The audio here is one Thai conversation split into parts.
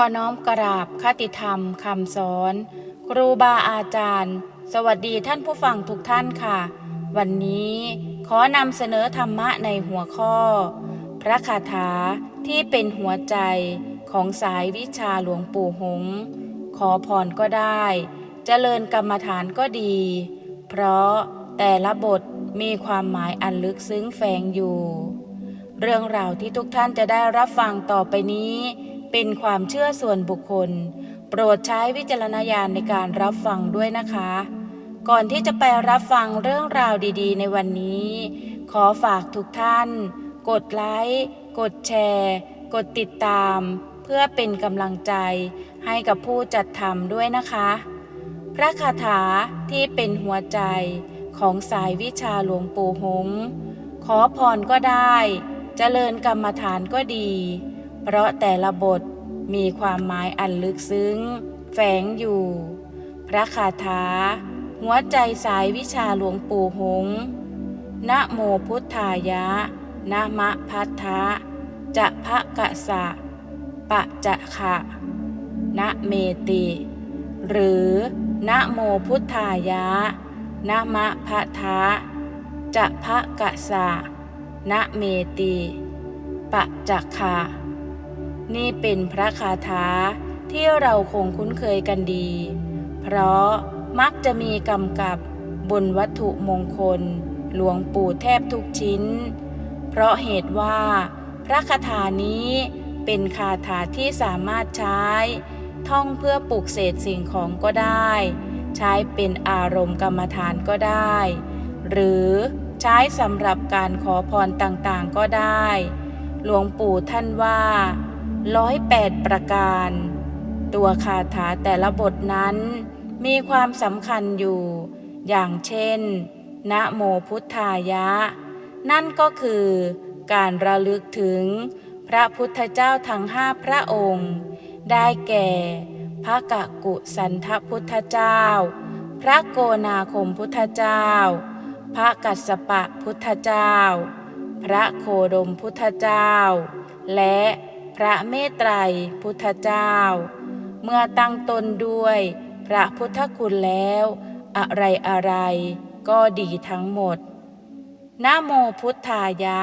ขอน้อมกราบคติธรรมคำสอน ครูบาอาจารย์ สวัสดีท่านผู้ฟังทุกท่านค่ะ วันนี้ขอนำเสนอธรรมะในหัวข้อ พระคาถาที่เป็นหัวใจของสายวิชาหลวงปู่หง ขอพรก็ได้เจริญกรรมฐานก็ดี เพราะแต่ละบทมีความหมายอันลึกซึ้งแฝงอยู่ เรื่องราวที่ทุกท่านจะได้รับฟังต่อไปนี้ เป็นความเชื่อส่วนบุคคล โปรดใช้วิจารณญาณในการรับฟังด้วยนะคะ ก่อนที่จะไปรับฟังเรื่องราวดีๆ ในวันนี้ ขอฝากทุกท่าน กดไลค์กดแชร์ กดติดตาม เพื่อเป็นกำลังใจให้กับผู้จัดทำด้วยนะคะ พระคาถาที่เป็นหัวใจของสายวิชาหลวงปู่หง ขอพรก็ได้เจริญกรรมฐานก็ดี เพราะแต่ละบทมีความหมายอันลึกซึ้ง แฝงอยู่ พระคาถา หัวใจสายวิชาหลวงปู่หง นะโมพุทธายะ นะมะพัทธะ จะพะกะสะ ปะจะขะ นะเมติ หรือนะโมพุทธายะ นะมะพัทธะ จะพะกะสะ นะเมติ ปะจักขะ นี่เป็นพระคาถาที่เราคงคุ้นเคยกันดี เพราะมักจะมีกำกับบนวัตถุมงคล หลวงปู่แทบทุกชิ้น เพราะเหตุว่า พระคาถานี้เป็นคาถาที่สามารถใช้ ท่องเพื่อปลุกเสกสิ่งของก็ได้ ใช้เป็นอารมณ์กรรมฐานก็ได้ หรือใช้สำหรับการขอพรต่างๆก็ได้ หลวงปู่ท่านว่า ร้อยแปดประการ ตัวคาถาแต่ละบทนั้นมีความสำคัญอยู่ อย่างเช่น นะโมพุทธายะ นั่นก็คือ การระลึกถึงพระพุทธเจ้าทั้งห้าพระองค์ ได้แก่ พระกะกุสันทพุทธเจ้า พระโกนาคมพุทธเจ้า พระกัสสปะพุทธเจ้า พระโคดมพุทธเจ้า และ พระเมตไตรพุทธเจ้า เมื่อตั้งตนด้วย พระพุทธคุณแล้ว อะไรอะไรก็ดีทั้งหมดนะโมพุทธายะ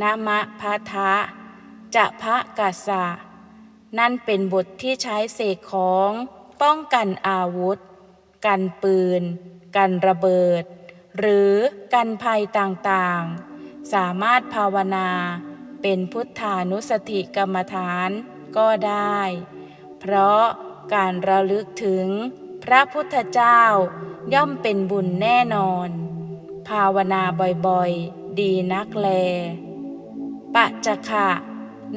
นะมะพะทะ จะพระกัสสะนั่นเป็นบทที่ใช้เสกของป้องกันอาวุธ กันปืน กันระเบิด หรือกันภัยต่างๆ สามารถภาวนา เป็นพุทธานุสติกรรมฐานก็ได้ เพราะการระลึกถึงพระพุทธเจ้าย่อมเป็นบุญแน่นอน ภาวนาบ่อยๆ ดีนักแล ปะจะขะ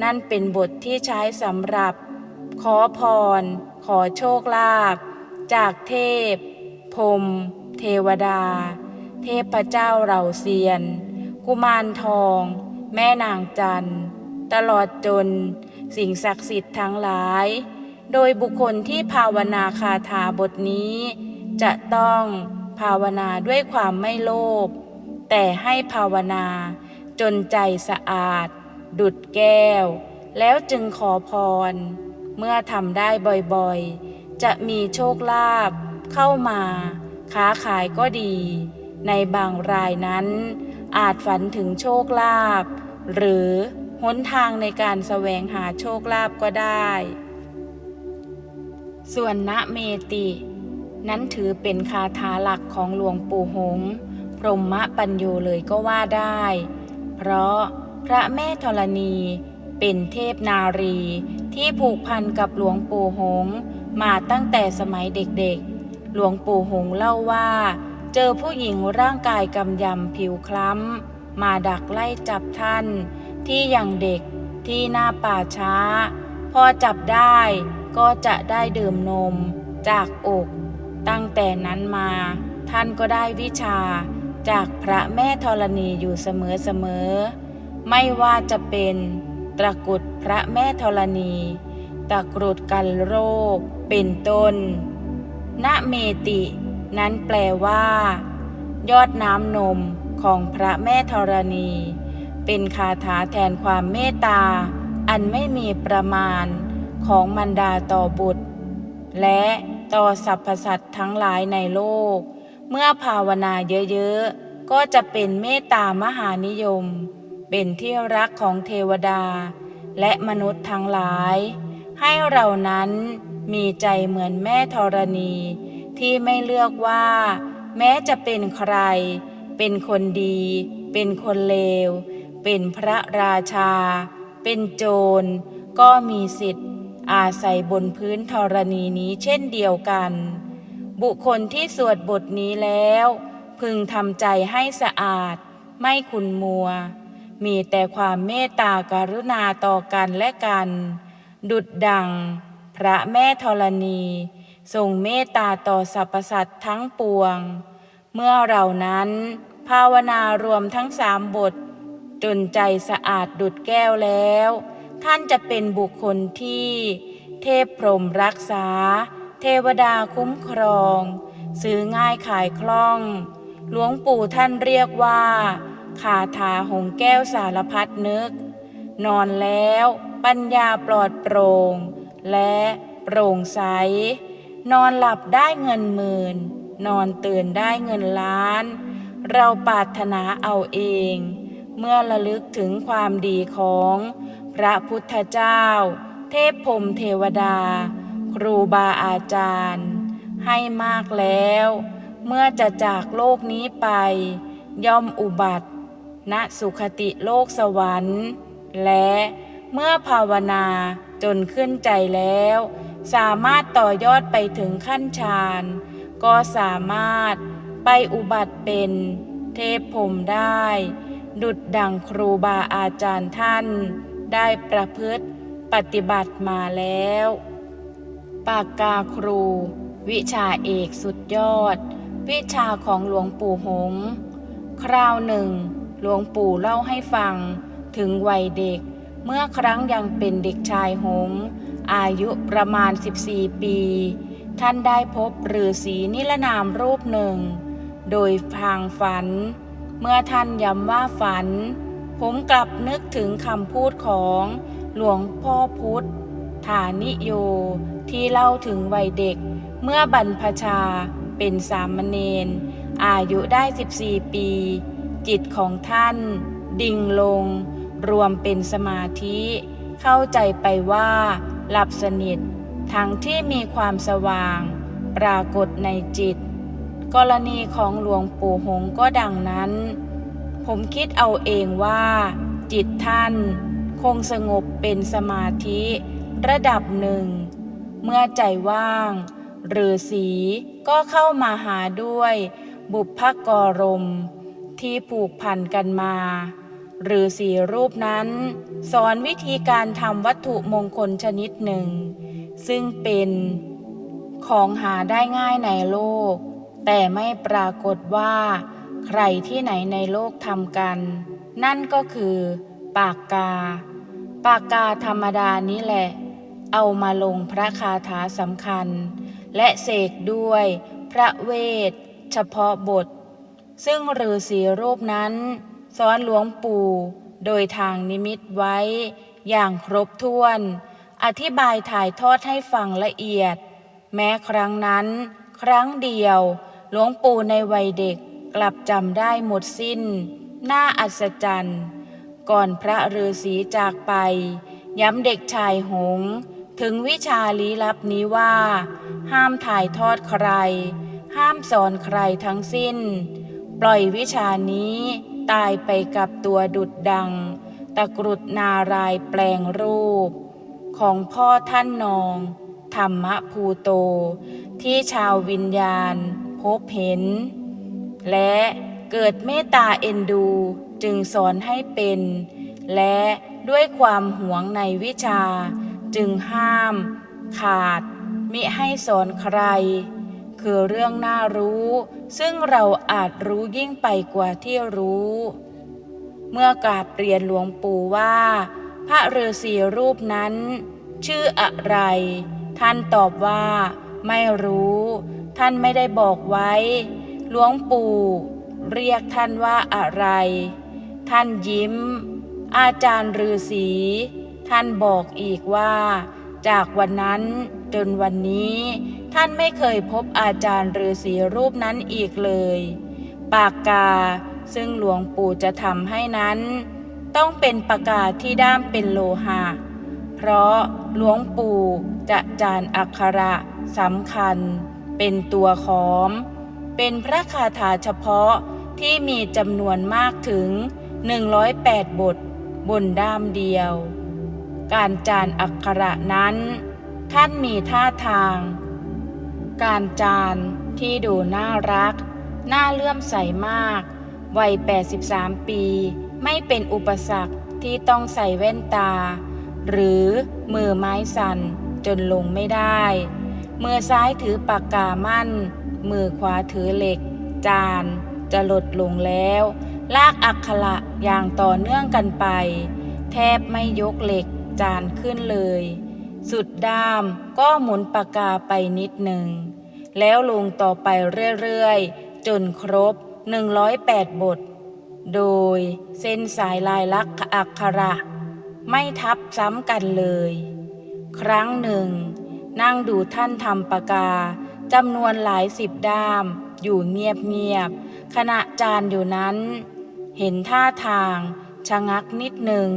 นั่นเป็นบทที่ใช้สำหรับ ขอพร ขอโชคลาภจากเทพ พรมเทวดา เทพเจ้าเหล่าเซียน กุมารทอง แม่นางจันทร์ตลอดจน สิ่งศักดิ์สิทธิ์ทั้งหลาย โดยบุคคลที่ภาวนาคาถาบทนี้ จะต้องภาวนาด้วยความไม่โลภแต่ให้ภาวนาจนใจสะอาด ดุดแก้ว แล้วจึงขอพร เมื่อทำได้บ่อยๆ จะมีโชคลาภเข้ามา ค้าขายก็ดี ในบางรายนั้น อาจฝันถึงโชคลาภหรือหนทางในการแสวงหาโชคลาภก็ได้ ส่วนณเมติ นั้นถือเป็นคาถาหลักของหลวงปู่หง พรหมปัญโยเลยก็ว่าได้ เพราะพระแม่ธรณีเป็นเทพนารีที่ผูกพันกับหลวงปู่หง มาตั้งแต่สมัยเด็กๆ หลวงปู่หงเล่าว่า เจอผู้หญิงร่างกายกำยำผิวคล้ำ มาดักไล่จับท่าน ที่ยังเด็กที่หน้าป่าช้า พอจับได้ก็จะได้ดื่มนมจากอก ตั้งแต่นั้นมา ท่านก็ได้วิชาจากพระแม่ธรณีอยู่เสมอๆ ไม่ว่าจะเป็นตะกุดพระแม่ธรณีตะกรุดกันโรค เป็นต้น ณเมติ นั้นแปลว่า ยอดน้ำนมของพระแม่ธรณี เป็นคาถาแทนความเมตตา อันไม่มีประมาณของมันดาต่อบุตร และต่อสรรพสัตว์ทั้งหลายในโลก เมื่อภาวนาเยอะๆ ก็จะเป็นเมตตามหานิยม เป็นที่รักของเทวดา และมนุษย์ทั้งหลาย ให้เรานั้นมีใจเหมือนแม่ธรณี ที่ไม่เลือกว่า แม้จะเป็นใคร เป็นคนดี เป็นคนเลว เป็นพระราชา เป็นโจร ก็มีสิทธิ์ อาศัยบนพื้นธรณีนี้เช่นเดียวกัน บุคคลที่สวดบทนี้แล้ว พึงทำใจให้สะอาด ไม่ขุนมัว มีแต่ความเมตตากรุณาต่อกันและกัน ดุดดัง พระแม่ธรณี ทรงเมตตาต่อสรรพสัตว์ทั้งปวง เมื่อเรานั้น ภาวนารวมทั้งสามบท จนใจสะอาดดุดแก้วแล้ว ท่านจะเป็นบุคคลที่ เทพพรหมรักษา เทวดาคุ้มครอง ซื้อง่ายขายคล่อง หลวงปู่ท่านเรียกว่าคาถาหงแก้วสารพัดนึก นอนแล้ว ปัญญาปลอดโปร่ง และโปร่งใส นอนหลับได้เงินหมื่น นอนตื่นได้เงินล้าน เราปรารถนาเอาเอง เมื่อระลึกถึงความดีของ พระพุทธเจ้า เทพพรมเทวดา ครูบาอาจารย์ ให้มากแล้ว เมื่อจะจากโลกนี้ไป ย่อมอุบัติ ณสุขติโลกสวรรค์ และเมื่อภาวนาจนขึ้นใจแล้ว สามารถต่อยอดไปถึงขั้นฌาน ก็สามารถไปอุบัติเป็นเทพพรมได้ ดุดดังครูบาอาจารย์ท่าน ได้ประพฤติปฏิบัติมาแล้ว ปากกาครู วิชาเอกสุดยอด วิชาของหลวงปู่หง คราวหนึ่ง หลวงปู่เล่าให้ฟังถึงวัยเด็ก เมื่อครั้งยังเป็นเด็กชายหง อายุประมาณ 14 ปี ท่านได้พบฤาษีนิรนามรูปหนึ่ง โดยทางฝัน เมื่อท่านย้ำว่าฝัน ผมกลับนึกถึงคำพูดของหลวงพ่อพุธฐานิโย ที่เล่าถึงวัยเด็ก เมื่อบรรพชาเป็นสามเณรอายุได้ 14 ปี จิตของท่าน ดิ่งลง รวมเป็นสมาธิ เข้าใจไปว่า หลับสนิท ทั้งที่มีความสว่าง ปรากฏในจิต กรณีของหลวงปู่หงก็ดังนั้น ผมคิดเอาเองว่า จิตท่าน คงสงบเป็นสมาธิระดับหนึ่ง เมื่อใจว่างฤาษีก็เข้ามาหาด้วย บุพกรม ที่ผูกพันกันมา ฤาษีรูปนั้น สอนวิธีการทำวัตถุมงคลชนิดหนึ่ง ซึ่งเป็นของหาได้ง่ายในโลก แต่ไม่ปรากฏว่า ใครที่ไหนในโลกทำกัน นั่นก็คือ ปากกา ปากกาธรรมดานี้แหละ เอามาลงพระคาถาสำคัญ และเสกด้วยพระเวท เฉพาะบท ซึ่งฤาษีรูปนั้น สอนหลวงปู่โดยทางนิมิตไว้อย่างครบถ้วน อธิบายถ่ายทอดให้ฟังละเอียด แม้ครั้งนั้น ครั้งเดียว หลวงปู่ในวัยเด็กกลับจำได้หมดสิ้น น่าอัศจรรย์ ก่อนพระฤาษีจากไป ย้ำเด็กชายหงส์ถึงวิชาลี้ลับนี้ว่า ห้ามถ่ายทอดใคร ห้ามสอนใครทั้งสิ้น ปล่อยวิชานี้ ตายไปกับตัวดุดดัง ตะกรุดนารายแปลงรูป ของพ่อท่านนอง ธรรมภูโต ที่ชาววิญญาณ พบเห็น และเกิดเมตตาเอ็นดูจึงสอนให้เป็น และด้วยความหวงในวิชา จึงห้าม ขาด มิให้สอนใคร คือเรื่องน่ารู้ ซึ่งเราอาจรู้ยิ่งไปกว่าที่รู้ เมื่อกราบเรียนหลวงปู่ว่า พระฤาษีรูปนั้น ชื่ออะไร ท่านตอบว่า ไม่รู้ ท่านไม่ได้บอกไว้ หลวงปู่ เรียกท่านว่าอะไร ท่านยิ้ม อาจารย์ฤาษีท่านบอกอีกว่า จากวันนั้นจนวันนี้ ท่านไม่เคยพบอาจารย์ฤาษีรูปนั้นอีกเลย ปากกาซึ่งหลวงปู่จะทำให้นั้น ต้องเป็นปากกาที่ด้ามเป็นโลหะ เพราะหลวงปู่จะจานอักขระสำคัญ เป็นตัวขอม เป็นพระคาถาเฉพาะที่มีจำนวนมากถึง 108 บท บนด้ามเดียว การจานอักขระนั้น ท่านมีท่าทาง การจานที่ดูน่ารัก น่าเลื่อมใสมาก วัย 83 ปี ไม่เป็นอุปสรรคที่ต้องใส่แว่นตา หรือมือไม้สั่นจนลงไม่ได้ มือซ้ายถือปากกามั่น มือขวาถือเหล็ก จาน จะหลดลงแล้ว ลากอักขระอย่างต่อเนื่องกันไป แทบไม่ยกเหล็กจานขึ้นเลย สุดด้ามก็หมุนปากกาไปนิดหนึ่ง แล้วลงต่อไปเรื่อยๆ จนครบ 108 บท โดยเส้นสายลายลักษณ์อักขระ ไม่ทับซ้ำกันเลย ครั้งหนึ่ง นั่งดูท่านทำปากกาจำนวนหลายสิบด้าม อยู่เงียบๆขณะจานอยู่นั้น เห็นท่าทางชะงักนิดหนึ่ง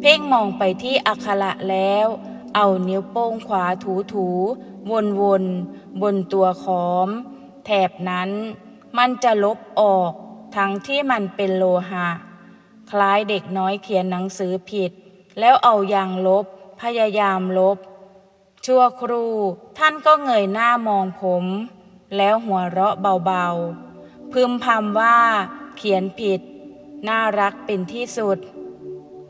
เพ่งมองไปที่อักขระแล้ว เอานิ้วโป้งขวาถูถู วนวนๆบนตัวขอม แถบนั้นมันจะลบออกทั้งที่มันเป็นโลหะ คล้ายเด็กน้อยเขียนหนังสือผิด แล้วเอายางลบ พยายามลบ ชั่วครู่ท่านก็เงยหน้ามองผม แล้วหัวเราะเบาๆ พึมพำว่า เขียนผิด น่ารักเป็นที่สุด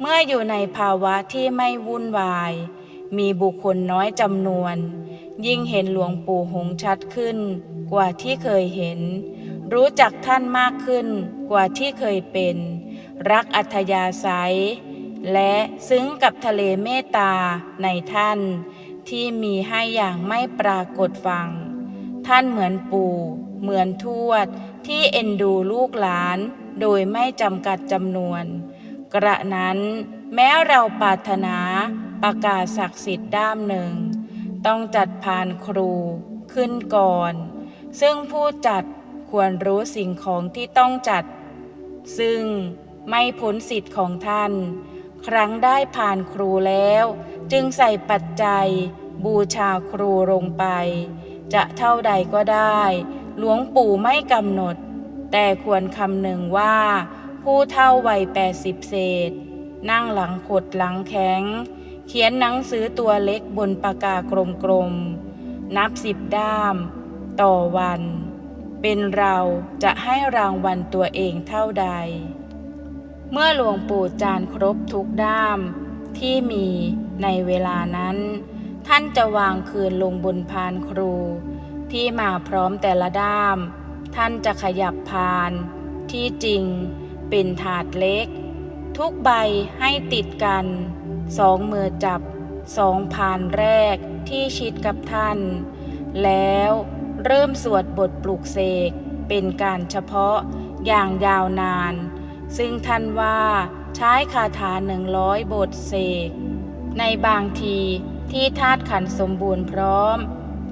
เมื่ออยู่ในภาวะที่ไม่วุ่นวาย มีบุคคลน้อยจำนวน ยิ่งเห็นหลวงปู่หงชัดขึ้น กว่าที่เคยเห็น รู้จักท่านมากขึ้นกว่าที่เคยเป็น รักอัธยาศัย และซึ้งกับทะเลเมตตาในท่าน ที่มีให้อย่างไม่ปรากฏฟัง ท่านเหมือนปู่ เหมือนทวด ที่เอ็นดูลูกหลานโดยไม่จำกัดจำนวน กระนั้นแม้เราปรารถนา ประกาศศักดิ์สิทธิ์ด้ามหนึ่ง ต้องจัดพานครูขึ้นก่อน ซึ่งผู้จัดควรรู้สิ่งของที่ต้องจัด ซึ่งไม่พ้นสิทธิ์ของท่าน ครั้งได้ผ่านครูแล้ว จึงใส่ปัจจัย บูชาครูลงไป จะเท่าใดก็ได้ หลวงปู่ไม่กำหนด แต่ควรคำหนึ่งว่า ผู้เท่าวัยแปดสิบเศษ นั่งหลังขดหลังแข็ง เขียนหนังสือตัวเล็กบนปากกากลมๆ นับสิบด้าม ต่อวัน เป็นเราจะให้รางวัลตัวเองเท่าใด เมื่อหลวงปู่จานครบทุกด้ามที่มีในเวลานั้น ท่านจะวางคืนลงบนพานครู ที่มาพร้อมแต่ละด้าม ท่านจะขยับพาน ที่จริงเป็นถาดเล็ก ทุกใบให้ติดกัน สองมือจับสองพานแรกที่ชิดกับท่าน แล้วเริ่มสวดบทปลุกเสกเป็นการเฉพาะอย่างยาวนาน ซึ่งท่านว่าใช้คาถาหนึ่งร้อยบทเสก ในบางทีที่ธาตุขันสมบูรณ์พร้อม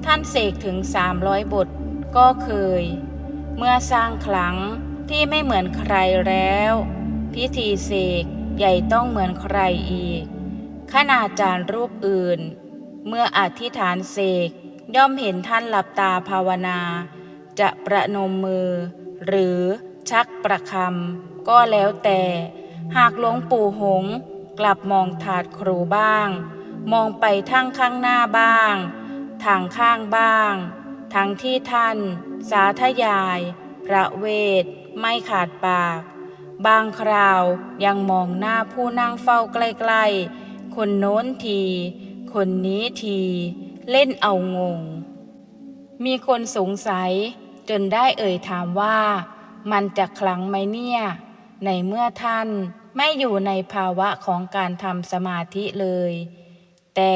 ท่านเสกถึง 300 บทก็เคย เมื่อสร้างครั้งที่ไม่เหมือนใครแล้ว พิธีเสกใหญ่ต้องเหมือนใครอีก ขนาจารย์รูปอื่น เมื่ออธิษฐานเสกย่อมเห็นท่านหลับตาภาวนา จะประนมมือ หรือชักประคำก็แล้วแต่ หากหลวงปู่หงกลับมองถาดครูบ้าง มองไปทางข้างหน้าบ้าง ทางข้างบ้าง ทั้งที่ท่าน สาธยาย พระเวท ไม่ขาดปาก บางคราวยังมองหน้าผู้นั่งเฝ้าใกล้ๆ คนโน้นที คนนี้ที เล่นเอางง มีคนสงสัยจนได้เอ่ยถามว่า มันจะคลังไหมเนี่ย ในเมื่อท่านไม่อยู่ในภาวะของการทำสมาธิเลย แต่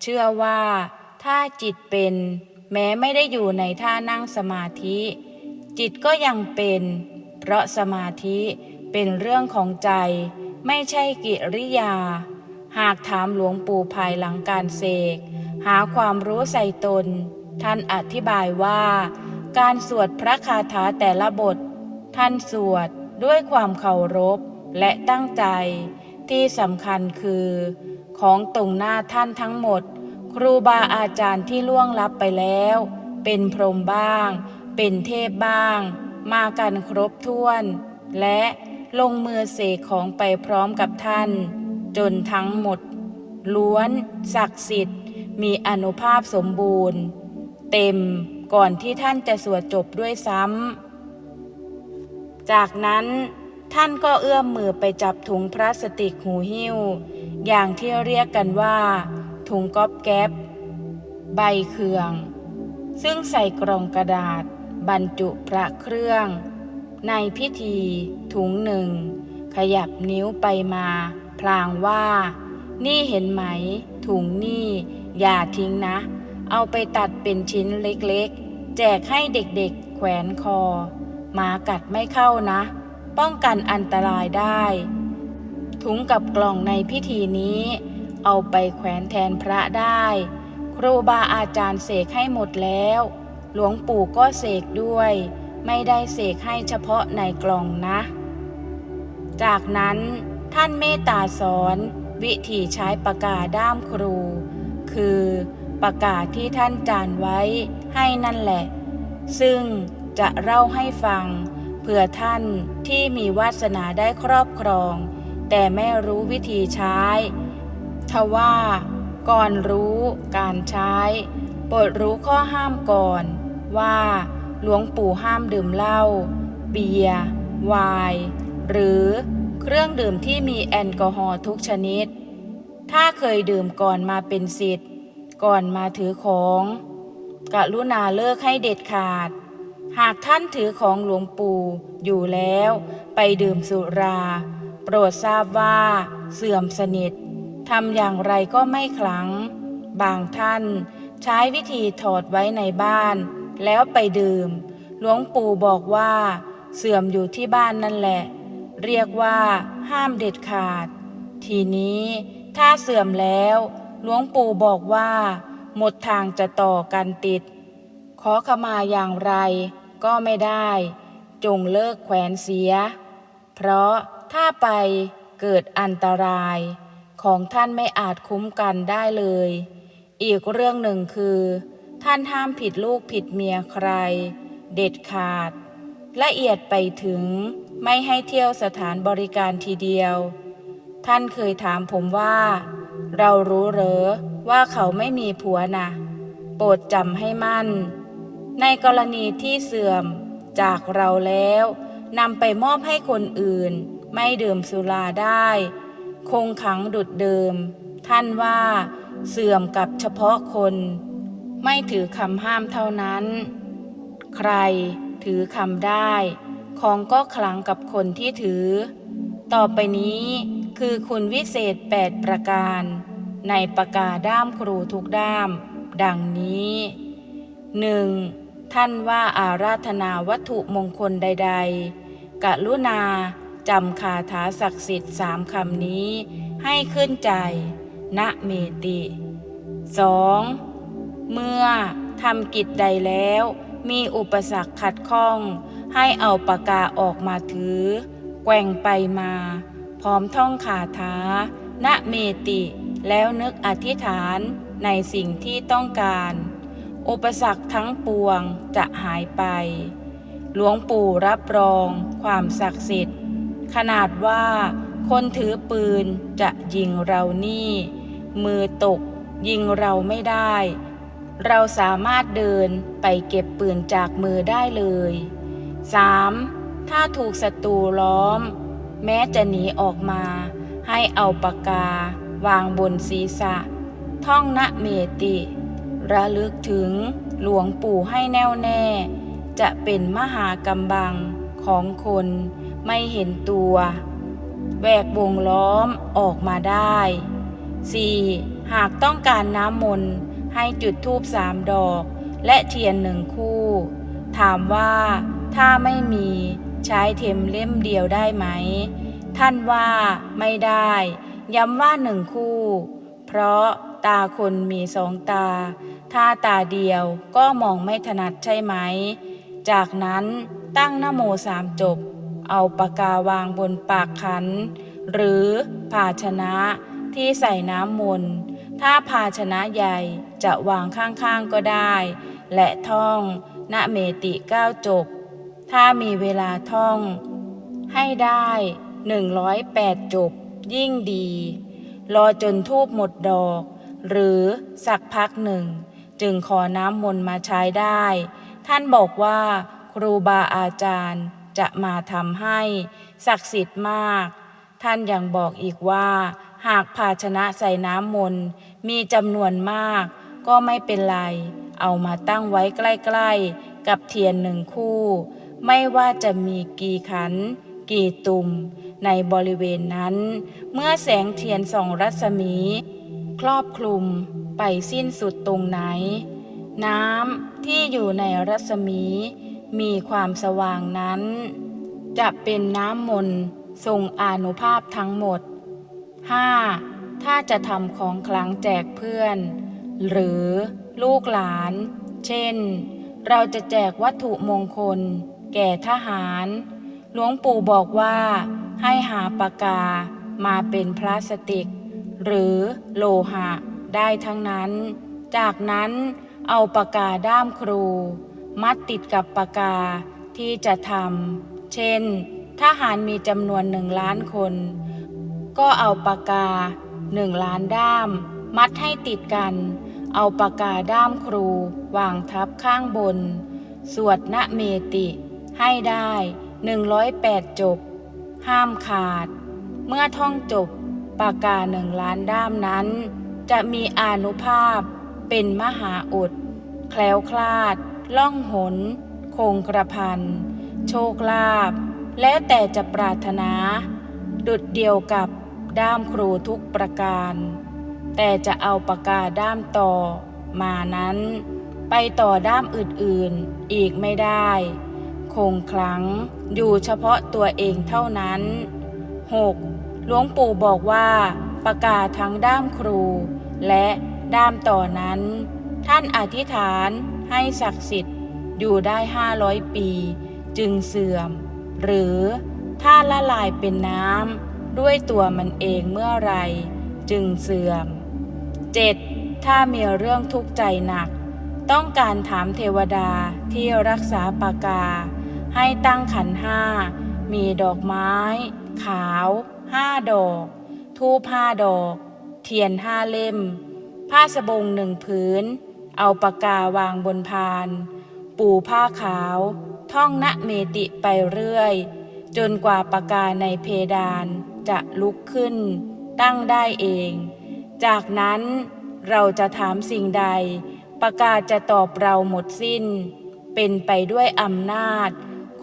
เชื่อว่าถ้าจิตเป็นแม้ไม่ได้อยู่ในท่านั่งสมาธิ จิตก็ยังเป็น เพราะสมาธิเป็นเรื่องของใจไม่ใช่กิริยา หากถามหลวงปู่ภายหลังการเสก หาความรู้ใส่ตน ท่านอธิบายว่า การสวดพระคาถาแต่ละบท ท่านสวดด้วยความเคารพและตั้งใจ ที่สำคัญคือ ของตรงหน้าท่านทั้งหมด ครูบาอาจารย์ที่ล่วงลับไปแล้ว เป็นพรหมบ้าง เป็นเทพบ้าง มากันครบถ้วน และลงมือเสกของไปพร้อมกับท่าน จนทั้งหมด ล้วนศักดิ์สิทธิ์ มีอนุภาพสมบูรณ์ เต็มก่อนที่ท่านจะสวดจบด้วยซ้ำ จากนั้นท่านก็เอื้อมมือไปจับถุงพลาสติกหูหิ้ว อย่างที่เรียกกันว่า ถุงก๊อบแก๊บใบเคือง ซึ่งใส่กล่องกระดาษ บรรจุพระเครื่อง ในพิธีถุงหนึ่ง ขยับนิ้วไปมา ลางว่า นี่เห็นไหม ถุงนี่ อย่าทิ้งนะ เอาไปตัดเป็นชิ้นเล็กๆ แจกให้เด็กๆ แขวนคอหมากัดไม่เข้านะ ป้องกันอันตรายได้ ถุงกับกล่องในพิธีนี้ เอาไปแขวนแทนพระได้ ครูบาอาจารย์เสกให้หมดแล้ว หลวงปู่ก็เสกด้วย ไม่ได้เสกให้เฉพาะในกล่องนะ จากนั้น ท่านเมตตาสอนวิธีใช้ปากกาด้ามครู คือปากกาที่ท่านจานไว้ให้นั่นแหละ ซึ่งจะเล่าให้ฟัง เพื่อท่านที่มีวาสนาได้ครอบครอง แต่ไม่รู้วิธีใช้ทว่าก่อนรู้การใช้โปรดรู้ข้อห้ามก่อนว่าหลวงปู่ห้ามดื่มเหล้าเบียร์ไวน์หรือ เครื่องดื่มที่มีแอลกอฮอล์ทุกชนิด ถ้าเคยดื่มก่อนมาเป็นสิทธิ์ ก่อนมาถือของกรุณาเลิกให้เด็ดขาด หากท่านถือของหลวงปู่อยู่แล้ว ไปดื่มสุรา โปรดทราบว่าเสื่อมสนิททำอย่างไรก็ไม่ขลัง บางท่านใช้วิธีถอดไว้ในบ้าน แล้วไปดื่ม หลวงปู่บอกว่า เสื่อมอยู่ที่บ้านนั่นแหละ เรียกว่าห้ามเด็ดขาด ทีนี้ถ้าเสื่อมแล้ว หลวงปู่บอกว่า หมดทางจะต่อกันติด ขอขมาอย่างไรก็ไม่ได้ จงเลิกแขวนเสีย เพราะถ้าไปเกิดอันตรายของท่านไม่อาจคุ้มกันได้เลย อีกเรื่องหนึ่งคือ ท่านห้ามผิดลูกผิดเมียใคร เด็ดขาด ละเอียดไปถึง ไม่ให้เที่ยวสถานบริการทีเดียว ท่านเคยถามผมว่า เรารู้เหรอว่าเขาไม่มีผัวนะโปรดจำให้มั่น ในกรณีที่เสื่อมจากเราแล้วนำไปมอบให้คนอื่น ไม่ดื่มสุราได้ คงขังดุดเดิม ท่านว่าเสื่อมกับเฉพาะคน ไม่ถือคำห้ามเท่านั้น ใครถือคำได้ ของก็ขลังกับคนที่ถือ ต่อไปนี้คือคุณวิเศษ 8 ประการ ในประกาด้ามครูทุกด้าม ดังนี้ 1. ท่านว่าอาราธนาวัตถุมงคลใด ๆกรุณาจำคาถาศักดิ์สิทธิ์สามคำนี้ ให้ขึ้นใจ ณเมติ 2. เมื่อทำกิจใดแล้ว มีอุปสรรคขัดข้อง ให้เอาปากกาออกมาถือ แกว่งไปมา พร้อมท่องคาถาณเมติ แล้วนึกอธิษฐานในสิ่งที่ต้องการ อุปสรรคทั้งปวงจะหายไป หลวงปู่รับรองความศักดิ์สิทธิ์ ขนาดว่าคนถือปืนจะยิงเรานี่ มือตกยิงเราไม่ได้ เราสามารถเดินไปเก็บปืนจากมือได้เลย 3. ถ้าถูกศัตรูล้อม แม้จะหนีออกมา ให้เอาปากกา วางบนศีรษะ ท่องนะเมติ ระลึกถึงหลวงปู่ให้แน่วแน่ จะเป็นมหากำบังของคนไม่เห็นตัว แวกวงล้อมออกมาได้ 4. หากต้องการน้ำมนต์ให้จุดธูปสามดอก และเทียนหนึ่งคู่ ถามว่า ถ้าไม่มีใช้เทมเล่มเดียวได้ไหม ท่านว่าไม่ได้ ย้ำว่าหนึ่งคู่ เพราะตาคนมีสองตา ถ้าตาเดียวก็มองไม่ถนัดใช่ไหม จากนั้นตั้งนโมสามจบ เอาปากกาวางบนปากขัน หรือภาชนะที่ใส่น้ำมนต์ถ้าภาชนะใหญ่จะวางข้างๆก็ได้ และท่องนะเมติเก้าจบ ถ้ามีเวลาท่อง ให้ได้ 108 จบ ยิ่งดี รอจนทูบหมดดอก หรือสักพักหนึ่ง จึงขอน้ำมนต์มาใช้ได้ ท่านบอกว่า ครูบาอาจารย์จะมาทำให้ ศักดิ์สิทธิ์มาก ท่านยังบอกอีกว่า หากภาชนะใส่น้ำมนต์มีจำนวนมาก ก็ไม่เป็นไร เอามาตั้งไว้ใกล้ ๆ กับเทียนหนึ่งคู่ ไม่ว่าจะมีกี่ขัน กี่ตุ่ม ในบริเวณนั้น เมื่อแสงเทียนส่องรัศมี ครอบคลุมไปสิ้นสุดตรงไหน น้ำที่อยู่ในรัศมี มีความสว่างนั้น จะเป็นน้ำมนต์ทรงอนุภาพทั้งหมด 5. ถ้าจะทำของคลังแจกเพื่อน หรือลูกหลาน เช่น เราจะแจกวัตถุมงคล แก่ทหาร หลวงปู่บอกว่าให้หาปากกามาเป็นพลาสติก หรือโลหะได้ทั้งนั้น จากนั้นเอาปากกาด้ามครู มัดติดกับปากกาที่จะทำ เช่น ทหารมีจำนวนหนึ่งล้านคน ก็เอาปากกาหนึ่งล้านด้าม มัดให้ติดกัน เอาปากกาด้ามครูวางทับข้างบน สวดนะเมติ ให้ได้ 108 จบ ห้ามขาด เมื่อท่องจบปากกาหนึ่งล้านด้ามนั้น จะมีอานุภาพเป็นมหาอุด แคล้วคลาด ล่องหน คงกระพัน โชคลาภแล้วแต่จะปรารถนา ดุดเดียวกับด้ามครูทุกประการ แต่จะเอาปากกาด้ามต่อมานั้น ไปต่อด้ามอื่นๆ อีกไม่ได้ คงคลัง อยู่เฉพาะตัวเองเท่านั้น 6. หลวงปู่บอกว่าปากกาทั้งด้ามครู และด้ามต่อนั้น ท่านอธิษฐานให้ศักดิ์สิทธิ์อยู่ได้ 500 ปี จึงเสื่อม หรือถ้าละลายเป็นน้ำด้วยตัวมันเองเมื่อไร จึงเสื่อม 7. ถ้ามีเรื่องทุกข์ใจหนัก ต้องการถามเทวดาที่รักษาปากา ให้ตั้งขันห้า มีดอกไม้ ขาวห้าดอก ทูปห้าดอก เทียนห้าเล่ม ผ้าสบงหนึ่งผืน เอาปากกาวางบนพาน ปูผ้าขาว ท่องนะเมติไปเรื่อย จนกว่าปากกาในเพดานจะลุกขึ้น ตั้งได้เอง จากนั้นเราจะถามสิ่งใด ปากกาจะตอบเราหมดสิ้น เป็นไปด้วยอำนาจ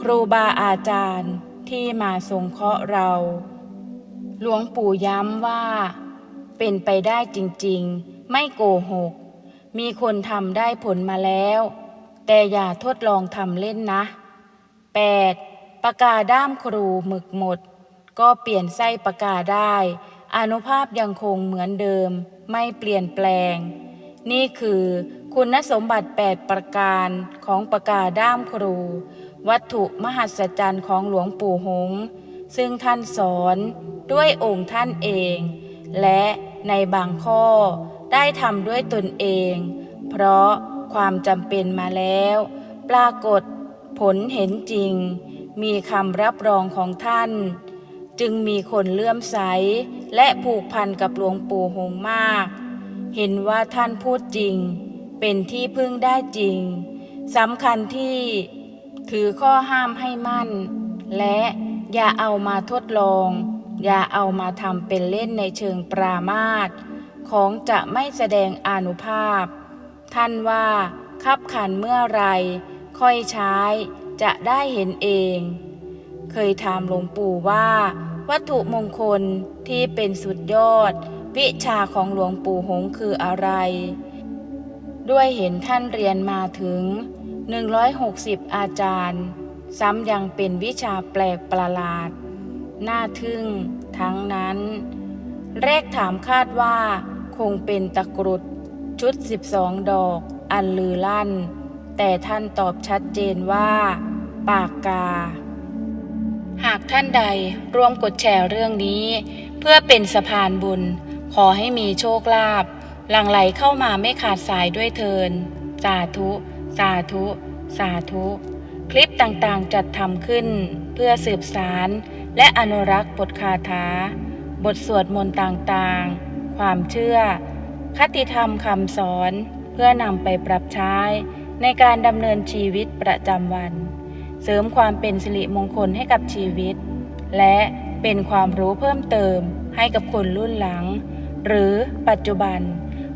ครูบาอาจารย์ที่มาทรงเคราะห์เรา หลวงปู่ย้ำว่า เป็นไปได้จริงๆ ไม่โกหก มีคนทำได้ผลมาแล้ว แต่อย่าทดลองทำเล่นนะ 8. ปากกาด้ามครูหมึกหมด ก็เปลี่ยนไส้ปากกาได้ อนุภาพยังคงเหมือนเดิม ไม่เปลี่ยนแปลง นี่คือ คุณสมบัติ 8 ประการของปากกาด้ามครู วัตถุมหัศจรรย์ของหลวงปู่หงส์ซึ่งท่านสอนด้วยองค์ท่านเอง และในบางข้อได้ทำด้วยตนเอง เพราะความจำเป็นมาแล้ว ปรากฏผลเห็นจริง มีคำรับรองของท่าน จึงมีคนเลื่อมใส และผูกพันกับหลวงปู่หงส์มาก เห็นว่าท่านพูดจริง เป็นที่พึ่งได้จริงสำคัญที่ถือข้อห้ามให้มั่น และอย่าเอามาทดลอง อย่าเอามาทำเป็นเล่นในเชิงปรามาสของจะไม่แสดงอนุภาพ ท่านว่าคับขันเมื่อไร ค่อยใช้จะได้เห็นเอง เคยถามหลวงปู่ว่า วัตถุมงคลที่เป็นสุดยอด วิชาของหลวงปู่หงคืออะไร ด้วยเห็นท่านเรียนมาถึง 160 อาจารย์ ซ้ำยังเป็นวิชาแปลกประหลาด น่าทึ่ง ทั้งนั้นเลขถามคาดว่า คงเป็นตะกรุด ชุด 12 ดอก อันลือลั่น แต่ท่านตอบชัดเจนว่า ปากกา หากท่านใดร่วมกดแชร์เรื่องนี้ เพื่อเป็นสะพานบุญ ขอให้มีโชคลาภ หลั่งไหลเข้ามาไม่ขาดสายด้วยเทิน สาธุ สาธุ สาธุ คลิปต่างๆจัดทำขึ้น เพื่อสืบสารและอนุรักษ์บทคาถา บทสวดมนต์ต่างๆ ความเชื่อ คติธรรมคำสอน เพื่อนำไปปรับใช้ในการดำเนินชีวิตประจำวัน เสริมความเป็นสิริมงคลให้กับชีวิต และเป็นความรู้เพิ่มเติมให้กับคนรุ่นหลัง หรือปัจจุบัน